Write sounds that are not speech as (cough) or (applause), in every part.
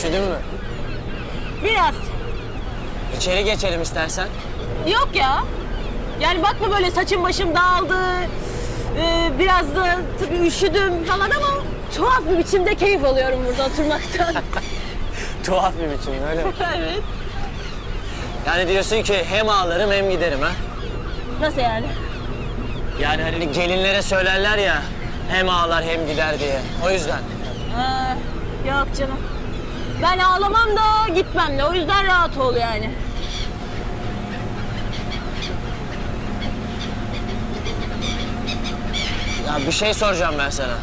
Üşüdün mü? Biraz. İçeri geçelim istersen. Yok ya. Yani bakma böyle saçım başım dağıldı. Ee, biraz da tabii üşüdüm falan ama tuhaf bir biçimde keyif alıyorum burada oturmaktan. (laughs) Tuhaf bir biçim öyle mi? (laughs) evet. Yani diyorsun ki hem ağlarım hem giderim ha? Nasıl yani? Yani hani gelinlere söylerler ya hem ağlar hem gider diye. O yüzden. Ha, yok canım. Ben ağlamam da gitmem de o yüzden rahat ol yani. Ya bir şey soracağım ben sana.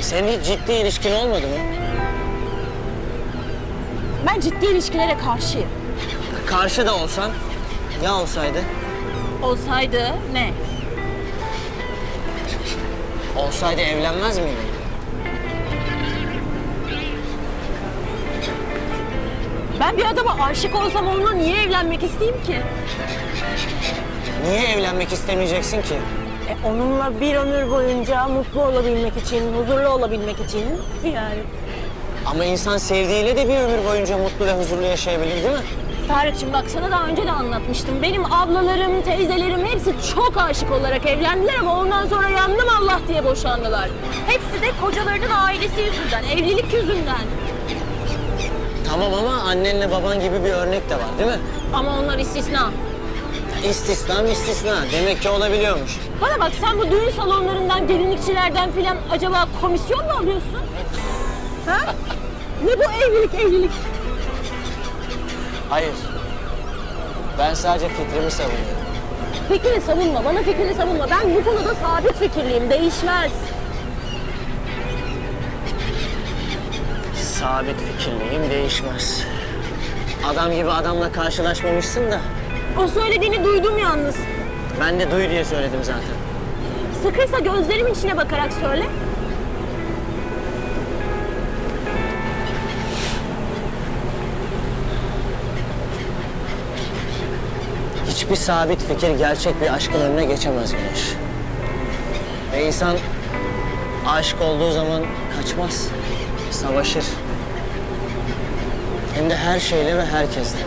Senin hiç ciddi ilişkin olmadı mı? Ben ciddi ilişkilere karşıyım. Karşı da olsan ya olsaydı? Olsaydı ne? Olsaydı evlenmez miydin? Ben bir adama aşık olsam onunla niye evlenmek isteyeyim ki? Niye evlenmek istemeyeceksin ki? E, onunla bir ömür boyunca mutlu olabilmek için, huzurlu olabilmek için yani. Ama insan sevdiğiyle de bir ömür boyunca mutlu ve huzurlu yaşayabilir değil mi? Tarık'cığım bak sana daha önce de anlatmıştım. Benim ablalarım, teyzelerim hepsi çok aşık olarak evlendiler ama ondan sonra yandım Allah diye boşandılar. Hepsi de kocalarının ailesi yüzünden, evlilik yüzünden. Tamam ama annenle baban gibi bir örnek de var değil mi? Ama onlar istisna. İstisna istisna. Demek ki olabiliyormuş. Bana bak sen bu düğün salonlarından, gelinlikçilerden filan acaba komisyon mu alıyorsun? Ha? Ne bu evlilik evlilik? Hayır. Ben sadece fikrimi savunuyorum. Fikrini savunma, bana fikrini savunma. Ben bu konuda sabit fikirliyim, değişmez. Sabit fikirliyim değişmez. Adam gibi adamla karşılaşmamışsın da O söylediğini duydum yalnız. ben de duy diye söyledim zaten. Sıkıysa gözlerimin içine bakarak söyle. Hiçbir sabit fikir gerçek bir aşkın önüne geçemez Güneş. Ve insan aşık olduğu zaman kaçmaz, savaşır. Hem de her şeyle ve herkesle.